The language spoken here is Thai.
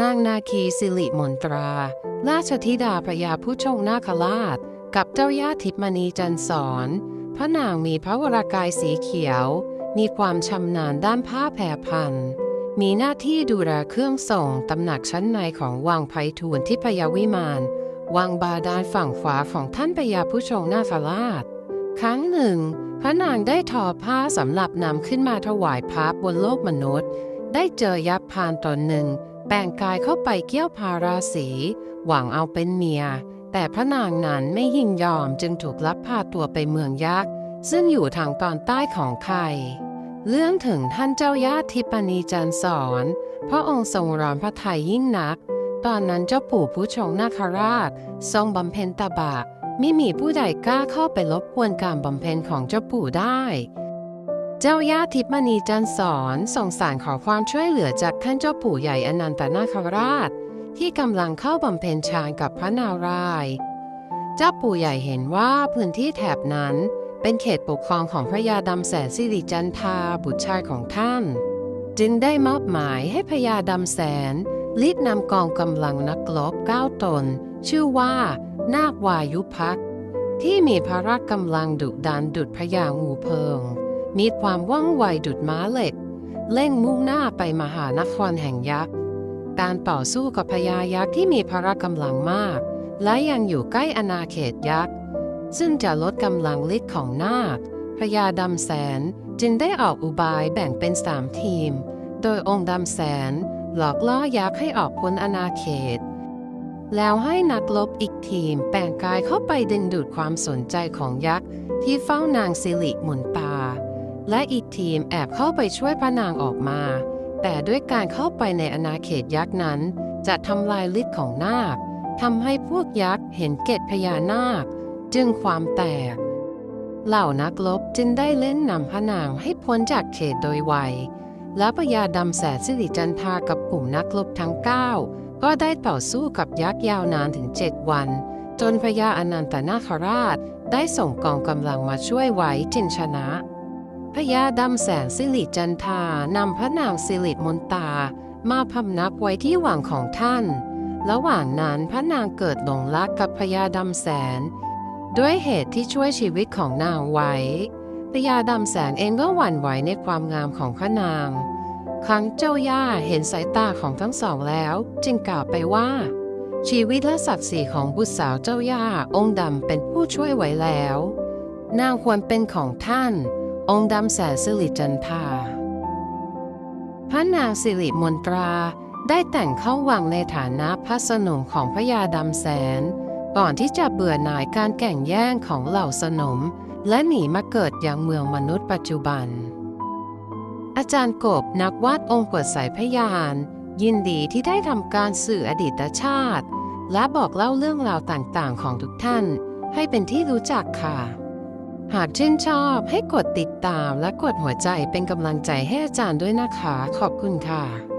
นางนาคีสิริมนตรา ราชธิดาพระยาผู้ชงนาคราช กับเจ้าย่าทิพมณีจันทร์สอนพระนางมีพระวรากายสีเขียว มีความชำนาญด้านผ้าแพรพัน มีหน้าที่ดูแลเครื่องส่งตำหนักชั้นในของวังไพฑูรย์ที่พยาวิมานวังบาดาลฝั่งขวาของท่านพญาผู้ชงนาคราช ครั้งหนึ่ง พระนางได้ทอผ้าสำหรับนำขึ้นมาถวายพระบนโลกมนุษย์ ได้เจอยักษ์พานตนหนึ่ง ปลงกายเข้าไปเกี่ยวพาราสีหวังเอาเป็นเมีย แต่พระนางนั้นไม่ยินยอมจึงถูกลับพาตัวไปเมืองยักษ์ซึ่งอยู่ทางตอนใต้ของไทยเรื่องถึงท่านเจ้าย่าทิปณีจันทร์สอนพระองค์ทรงร้อนพระทัยยิ่งนัก ตอนนั้นเจ้าปู่ผู้ชงนาคราช ทรงบำเพ็ญตบะ ไม่มีผู้ใดกล้าเข้าไปรบกวนการบำเพ็ญของเจ้าปู่ได้ เจ้าย่าทิพมณีจันทร์สอนส่งสารขอความช่วยเหลือจากท่านเจ้าปู่ใหญ่อนันตนาคราช ที่กำลังเข้าบำเพ็ญฌานกับพระนารายณ์เจ้าปู่ใหญ่เห็นว่าพื้นที่แถบนั้นเป็นเขตปกครองของพระยาดำแสนสิริจันทาบุตรชายของท่าน จึงได้มอบหมายให้พระยาดำแสนรีดนำกองกำลังนักรบเก้าตน ชื่อว่า นาควายุพักที่มีพระกำลังดุดันดุดพระยางูเพิง มีความว่องไวดุดม้าเหล็ก เล่งมุ่งหน้าไปมหานครแห่งยักษ์การต่อสู้กับพญายักษ์ที่มีพละกำลังมาก และยังอยู่ใกล้อาณาเขตยักษ์ซึ่งจะลดกำลังฤทธิ์ของนาคพญาดำแสนจึงได้ออกอุบายแบ่งเป็นสามทีม โดยองค์ดำแสนหลอกล่อยักษ์ให้ออกพ้นอาณาเขต แล้วให้นักลบอีกทีมแปลงกายเข้าไปดึงดูดความสนใจของยักษ์ที่เฝ้านางสิริหมุนตา และอีกทีมแอบเข้าไปช่วยพระนางออกมา แต่ด้วยการเข้าไปในอาณาเขตยักษ์นั้น จะทำลายฤทธิ์ของนาคทำให้พวกยักษ์เห็นเกตพญานาค จึงความแตก เหล่านักลบจึงได้เล่นนำพระนางให้พ้นจากเขตโดยไวและพญาดำแสนสิริจันทากับกลุ่มนักลบทั้ง 9 ก็ได้ต่อสู้กับยักษ์ยาวนานถึง 7 วัน จนพญาอนันตนาคราชได้ส่งกองกำลังมาช่วยไว้จึงชนะ พญาดำแสนสิริจันทานำพระนางสิริมนตา มาพำนักไว้ที่หวังของท่าน ระหว่างนั้นพระนางเกิดหลงรักกับพญาดำแสน ด้วยเหตุที่ช่วยชีวิตของนางไว้พญาดำแสนเองก็หวั่นไหวในความงามของพระนาง ครั้งเจ้าย่าเห็นสายตาของทั้งสองแล้ว จึงกล่าวไปว่า ชีวิตและศักดิ์ศรีของบุตรสาวเจ้าย่าองค์ดำเป็นผู้ช่วยไว้แล้ว นางควรเป็นของท่าน องค์ดำแสนสิริจันทาพระนางสิริมนตราได้แต่งเข้าวังในฐานะพระสนมของพระยาดำแสน ก่อนที่จะเบื่อหน่ายการแข่งแย่งของเหล่าสนม และหนีมาเกิดยังเมืองมนุษย์ปัจจุบัน อาจารย์กบนักวาดองค์กวดสายพยาน ยินดีที่ได้ทำการสื่ออดีตชาติ และบอกเล่าเรื่องราวต่างๆของทุกท่าน ให้เป็นที่รู้จักค่ะ หากชื่นชอบให้กดติดตามและกดหัวใจเป็นกำลังใจให้อาจารย์ด้วยนะคะ ขอบคุณค่ะ